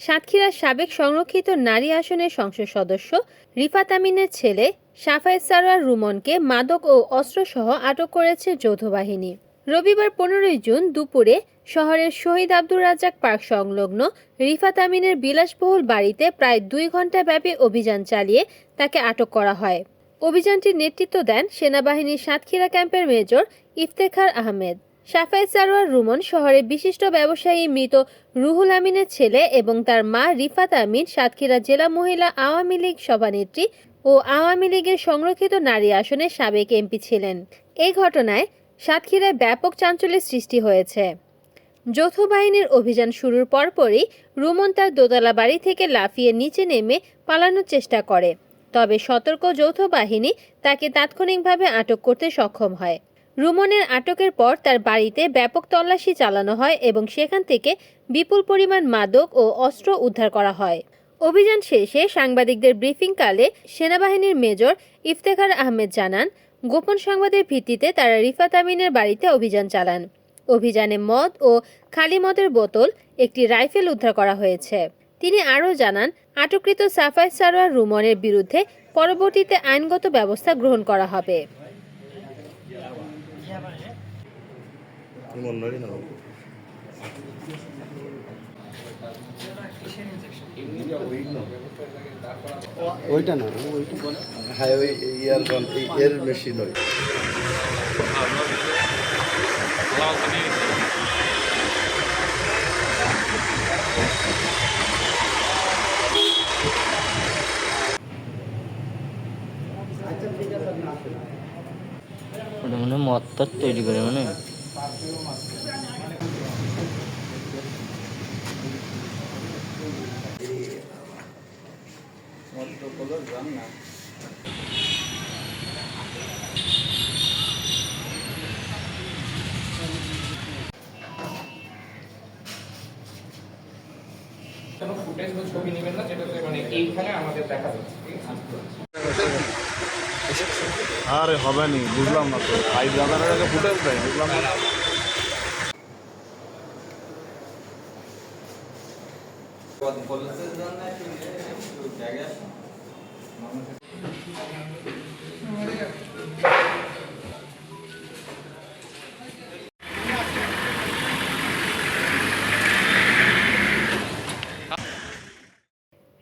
সাতক্ষীরার সাবেক সংরক্ষিত নারী আসনের সংসদ সদস্য রিফাত আমিনের ছেলে সাফায়েত সারোয়ার রুমনকে মাদক ও অস্ত্রসহ আটক করেছে যৌথ বাহিনী। রবিবার পনেরোই জুন দুপুরে শহরের শহীদ আব্দুর রাজ্জাক পার্ক সংলগ্ন রিফাত আমিনের বিলাসবহুল বাড়িতে প্রায় দুই ঘণ্টা ব্যাপী অভিযান চালিয়ে তাকে আটক করা হয়। অভিযানটির নেতৃত্ব দেন সেনাবাহিনীর সাতক্ষীরা ক্যাম্পের মেজর ইফতেখার আহমেদ। সাফায়েত সারোয়ার রুমন শহরের বিশিষ্ট ব্যবসায়ী মৃত রুহুল আমিনের ছেলে এবং তার মা রিফাত আমিন সাতক্ষীরা জেলা মহিলা আওয়ামী লীগ সভানেত্রী ও আওয়ামী লীগের সংরক্ষিত নারী আসনের সাবেক এমপি ছিলেন। এই ঘটনায় সাতক্ষীরায় ব্যাপক চাঞ্চল্যের সৃষ্টি হয়েছে। যৌথ বাহিনীর অভিযান শুরুর পরপরই রুমন তার দোতলা বাড়ি থেকে লাফিয়ে নিচে নেমে পালানোর চেষ্টা করে। তবে সতর্ক যৌথ বাহিনী তাকে তাৎক্ষণিকভাবে আটক করতে সক্ষম হয়। রুমনের আটকের পর তার বাড়িতে ব্যাপক তল্লাশি চালানো হয় এবং সেখান থেকে বিপুল পরিমাণ মাদক ও অস্ত্র উদ্ধার করা হয়। অভিযান শেষে সাংবাদিকদের ব্রিফিংকালে সেনাবাহিনীর মেজর ইফতেখার আহমেদ জানান, গোপন সংবাদের ভিত্তিতে তারা রিফাত আমিনের বাড়িতে অভিযান চালান। অভিযানে মদ ও খালি মদের বোতল, একটি রাইফেল উদ্ধার করা হয়েছে। তিনি আরও জানান, আটককৃত সাফাই সারোয়ার রুমনের বিরুদ্ধে পরবর্তীতে আইনগত ব্যবস্থা গ্রহণ করা হবে মন্ডলী না ওইটা না হ্যাঁ ওই ইয়ার এর মেশিন ওই। ওটা মনে হয় তৈরি করে মানে। ফুটেজ বা ছবি নেবেন না যেটাতে মানে এইখানে আমাদের দেখা যাচ্ছে আরে হবে নি বুঝলাম না তো। আগে বুঝলাম না।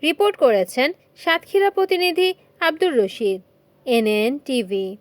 রিপোর্ট করেছেন সাতক্ষীরা প্রতিনিধি আব্দুর রশিদ। NNTV.